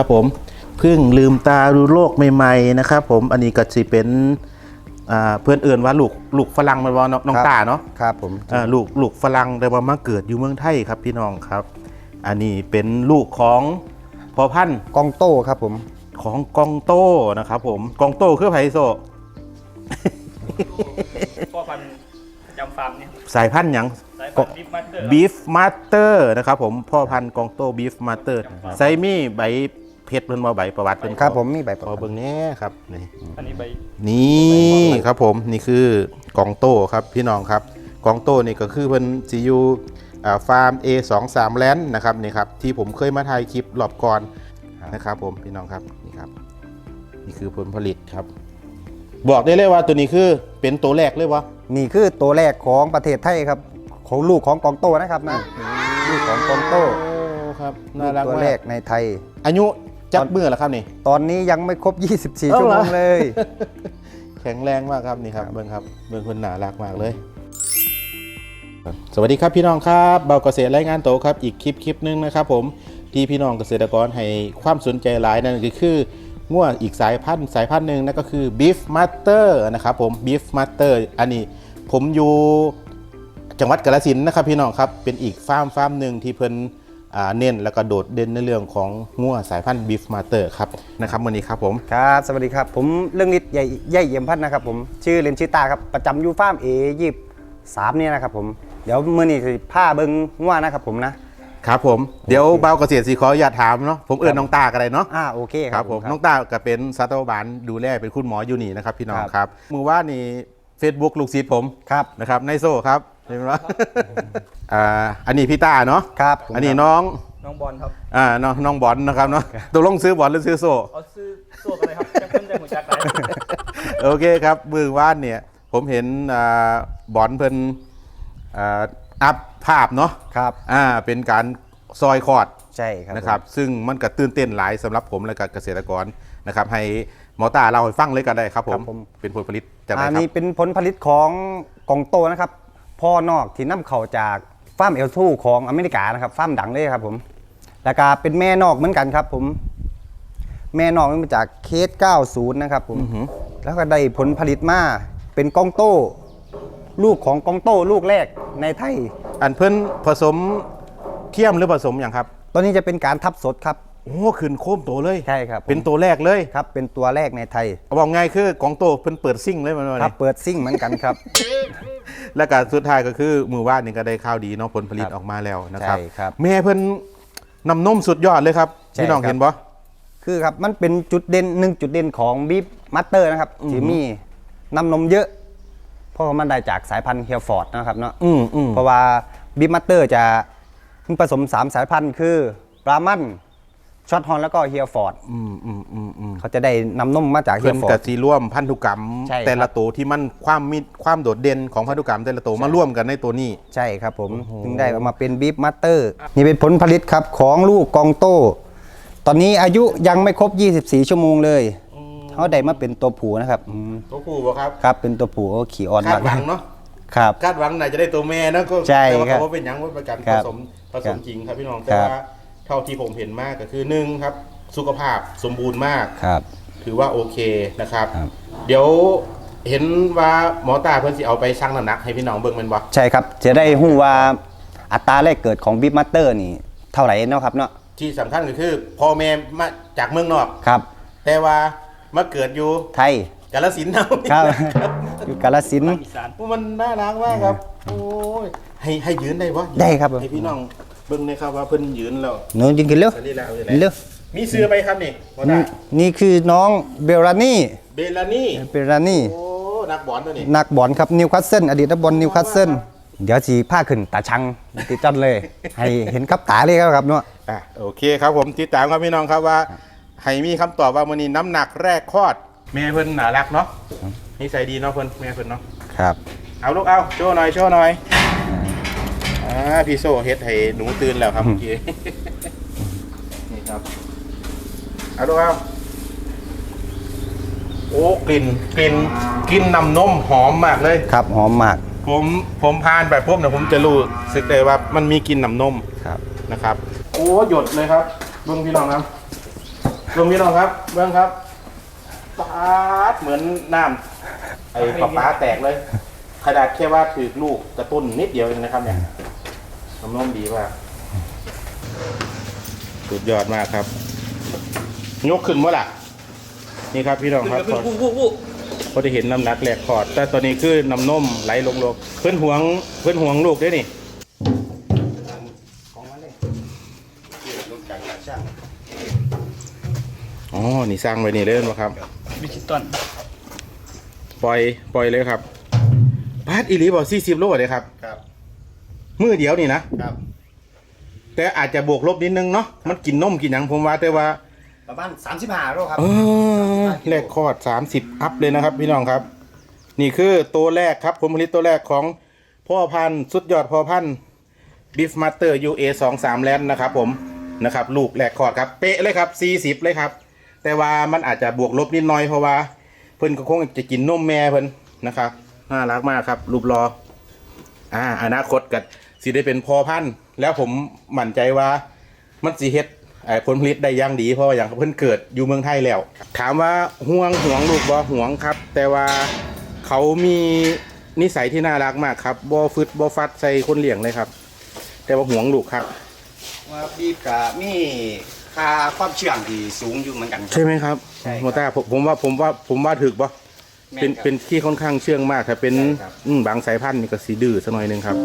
นะครับผมเพิ่งลืมตาดูโลกใหม่ๆนะครับผมอันนี้ก็สิเป็นอ่าเพื่อนเอื่นว่าลูกลูกฝรั่งมันว่าน้องน้องครับตาเนาะครับผมอ่าลูกลูกฝรั่งแต่ว่ามาเกิดอยู่เมืองไทยครับพี่น้องครับ อันนี้เป็นลูกของพอพันธุ์กองโต้ครับผมของกองโต้นะครับผมกองโต้คือไพโซพ่อพันธุ์ประจำฟาร์มเนี่ยสายพันธุ์หยังสายพันธุ์บิ๊กมาสเตอร์บีฟมาสเตอร์นะครับผมพ่อพันธุ์กองโต้บีฟมาสเตอร์ไซมี่ใบ เพชรเพิ่นมาใบประวัติเพิ่นครับผมมีใบประขอกันเบิ่งแหน่ครับนี่ อันนี้ใบ นี่ครับผมนี่คือกองโต้ครับพี่น้องครับกองโต้นี่ก็คือเพิ่นสิอยู่อ่าฟาร์ม A23 แลนด์นะครับนี่ครับที่ผมเคยมาถ่ายคลิปรอบก่อนนะครับผมพี่น้องครับนี่ครับ นี่คือผลผลิตครับ บอกได้เลยว่าตัวนี้คือเป็นตัวแรกเลยวะนี่คือตัวแรกของประเทศไทยครับ ของลูกของกองโต้นะครับนะลูกของกองโต้โอ้ครับลูน่ากรักตัวมาแรกกในไทย อายุ จักเมื่อแล้วครับนี่ ตอนนี้ยังไม่ครบ 24เอาชั่วเหรโมองเลย แข็งแรงมากครับนี่ครับครับเบิ่งครับเบิ่งคนหนารักมากเลย สวัสดีครับพี่น้องครับเบาเกษตรรายงานโตวครับอีกคลิปคลิปหนึงนะครับผมที่พี่น้องเกษตรกรให้ความสนใจหลายนั่นก็คือง่วอีกสายพันธุ์สายพันธุ์หนึ่งนั่นก็คือ Beef Master นะครับผม Beef Master อันนี้ผมอยู่จังหวัดกาฬสินธุ์นะครับพี่น้องครับเป็นอีกฟาร์มฟาร์มหนึ่งที่เพิ่นอ่า เน้นแล้วก็โดดเด่นในเรื่องของง่วสายพันธุ์ Beef Master ครับนะครับวันนี้ครับผมครับ สวัสดีครับ ผมเรื่องนิดใหญ่ใหญ่เยี่ยมพันธ์นะครับผมชื่อเล่นชื่อตาครับประจำอยูฟาร์มเอยิบสามเนี่ยนะครับผมเดี๋ยวมื่อนี้คือผ้าเบิ้งว่านะครับผมนะครับผมเดี๋ยวเบาเกษตรสีขออย่าตถามเนาะผมเอื้อนน้องตากันเลยเนาะอ่าโอเคคครัรับบผมน้องตาก็เป็นสัตวบาลดูแลเป็นคุณหมออยู่นี่นะครับพี่น้องครับครับมือว่านี่ Facebook ลูกศิษย์ผมครับนะครับในโซ่ครับ เห็นไหมวะอ่าอันนี้พี่ตาเนาะครับผมอันนี้น้องน้องบอลครับอ่าน้องน้องบอลนะครับเนาะตกลงซื้อบอลหรือซื้อโซ่เอาซื้อโซ่กันเลยครับจะขึ้นได้หัวจักรไหนโอเคครับมือว่านเนี่ย ผมเห็นอ่าบอลเพิ่นอ่าอัพภาพเนาะครับอ่าเป็นการซอยคอร์ดใช่ครับนะครับ ซึ่งมันก็ตื่นเต้นหลายสำหรับผมและกับเกษตรกรนะครับ ให้หมอตาเล่าให้ฟังเลยก็ได้ครับผมเป็นผลผลิตจากไหนอันครันี้บเป็นผลผลิตของกองโตนะครับ พ่อนอกที่นำเข้าจากฟาร์มเอลทูของอเมริกานะครับฟาร์มดังเลยครับผมแล้วก็เป็นแม่นอกเหมือนกันครับ ผม แม่นอกนี่มาจากเคส90 นะครับผมแล้วก็ได้ผลผลิตมาเป็นกองโต้ลูกของกองโต้ลูกแรกในไทย อันเพิ่นผสมเทียมหรือผสมอย่างครับ ตอนนี้จะเป็นการทับสดครับ โอ้ขึ้นโค้มโตเลยใช่ครับผม เป็นตัวแรกเลยครับเป็นตัวแรกในไทยเอาบอกง่ายคือกองโตเพิ่นเปิดซิ่งเลยมันว่าครับนี่เปิดซิ่งเหมือนกันครับ แล้วก็สุดท้ายก็คือมือว่านนี่ก็ได้ข้าวดีเนาะผลผลิตครับออกมาแล้วนะครับ ใช่ครับแม่เพิ่นนำนมสุดยอดเลยครับใช่พี่น้องครับ เห็นบ่ คือครับมันเป็นจุดเด่นหนึ่งจุดเด่นของบีฟมัตเตอร์นะครับที่มีน้ำนมเยอะ เพราะว่ามันได้จากสายพันธุ์เฮียฟอร์ดนะครับเนาะอืมอืม เพราะว่าบีฟมัตเตอร์จะผสม 3 สายพันธุ์คือปรามัน ช็อตฮอนแล้วก็เฮียฟอร์ดอืมอืมอืมอืมเขาจะได้นำนมมาจากเฮีเพิ่ยนฟอร์กัด บสีร่วมพันธุกรรม ใช่ครับ แต่ละตัวที่มันความมีความโดดเด่นของพันธุกรรมแต่ละตัวมาร่วมกันในตัวนี้ ใช่ครับผมถึงได้ออกมาเป็นบีฟมัตเตอร์นี่เป็นผลผลิตครับของลูกกองโต้ ตอนนี้อายุยังไม่ครบ 24 ชั่วโมงเลยเขาได้มาเป็นตัวผูนะครับอืมตัวผู้บ่ครับครับเป็นตัวผูโอ้ขี่อ่อนากคามดหวังเนาะครับ คาดหวังไหนจะได้ตัวแม่นะก็ใช่แต่ว่าครับเขาว่าเป็นหยังว่าเป็นการคผรับสมผสมจริงครับพี่น้องคแต่รับ ว่าเท่าที่ผมเห็นมากก็คือหนึ่งครับ สุขภาพสมบูรณ์มากครับ ถือว่าโอเคนะครับ ครับ เดี๋ยวเห็นว่าหมอตาเพิ่นสิเอาไปชั่งน้ำหนักให้พี่น้องเบิ่งแมันบ่ใช่ครับ จะได้หู้ว่าอัตราแรกเกิดของบิ๊กมัตเตอร์นี่เท่าไหร่เนาะครับเนาะที่สำคัญก็คือพ่อแม่มาจากเมืองนอก ครับแต่ว่ามาเกิดอยู่ไทยกาฬสินธุ์เฮานี่ครับ อยู่กาลสินธุ์อีสานมันน่ารักมากครับ โอ้ยให้ให้ยืนได้บ่ได้ครับ ให้พี่น้อง เบิ่งหนะครับว่าเพิ่นยืนแล้วหนูยิงกินเร็วสรีระเป็นไงเร็วมีเสื้อไหมครับนี่หมอตานี่นี่คือน้องเบลรานี่เบลลานี่เบลรานี่โอ้นักบอลตัวนี้นักบอลครับนิวคาสเซิลอดีตนักบอลนิวคาสเซิลเดี๋ยวสีผ้าขึ้นตาชังติดจันเลย ให้เห็นกับตาเลยครับเนาะอะโอเคครับผมติดตามครับพี่น้องครับว่าให้มีคำตอบว่ามื้อนี้น้ำหนักแรกคลอด แม่เพิ่นน่ารักเนาะนิสัยดีเนาะเพิ่นแม่เพิ่นเนาะครับ เอาลูกเอาโชว์หน่อยโชว์หน่อย อ่าพี่โซเฮ็ดให้หนูตื่นแล้วครับเมื่อกี้ นี่ครับเอาลูกเอาโอ้กลิ่นกลิ่นกลิ่นน้ำนมหอมมากเลย ครับหอมมากผมผมพานไปปุ๊บเนี่ยผมจะรู้สึกเลยว่ามันมีกลิ่นน้ำนมครับ นะครับ โอ้หยดเลยครับเบิ้งพี่น้องครับลงพี่น้องครับเบื้องครับปาดเหมือนน้ำไอ้ปลาปลาแตกเลยขนาดแค่ว่าถือลูกกระตุ้นนิดเดียวเองนะครับเนี่ย น้ำนมดีมากสุดยอดมากครับ ยกขึ้นเมื่อล่ะ นี่ครับพี่น้องครับพอวู้วู้วู้พอได้เห็นน้ำหนักแหลกคอร์ดแต่ตอนนี้คือน้ำนมไหลลงลงเพื่อนห่วงเพื่อนห่วงลูกด้วยนี่ของมันเลยลูกจากช่างอ๋อ นี่สร้างไว้นี่เล่นวะครับดิจิตอลปล่อย ปล่อยเลยครับพาดอีหลีบอกสี่สิบโลเลยครับครับ มือเดียวนี่นะครับ แต่อาจจะบวกลบนิดนึงเนาะมันกินนมกินหยังผมว่าแต่ว่า ประมาณ35โลครับเออแรกคอร์ดสามสิบอัพเลยนะครับ พี่น้องครับ นี่คือตัวแรกครับผลผลิตตัวแรกของพ่อพันธุ์สุดยอดพ่อพันธุ์บิฟมาสเตอร์ UA 2 3แลนด์นะครับผมนะครับ ลูกแรกคอร์ดครับ เป๊ะเลยครับ 40 เลยครับ แต่ว่ามันอาจจะบวกลบนิดหน่อยเพราะว่า เพิ่นก็คงจะกินนมแม่เพิ่นนะครับน่ารักมากครับ รูปรอ อ่าอนาคตกับ สิได้เป็นพ่อพันธุ์แล้วผมมั่นใจว่ามันสิเฮ็ดไอ้ผลผลิตได้อย่างดีเพราะว่าอย่างเพิ่นเกิดอยู่เมืองไทยแล้ว ถามว่าห่วงห่วงลูกบ่ห่วงครับ แต่ว่าเขามีนิสัยที่น่ารักมากครับบ่ฟึดบ่ฟัดใส่คนเลี้ยงเลยครับ แต่ว่าห่วงลูกครับ ว่าบีบกับมีค่าความเชื่องที่สูงอยู่เหมือนกันใช่ไหมครับใช่ครับ โมต้าผมผมว่าผมว่าผมว่าถึกบ่แม่เป็นครับ เป็นที่ค่อนข้างเชื่องมากถ้าเป็นใช่ครับ อืมบางสายพันธุ์นี่ก็สีดื้อสักหน่อยหนึงครับ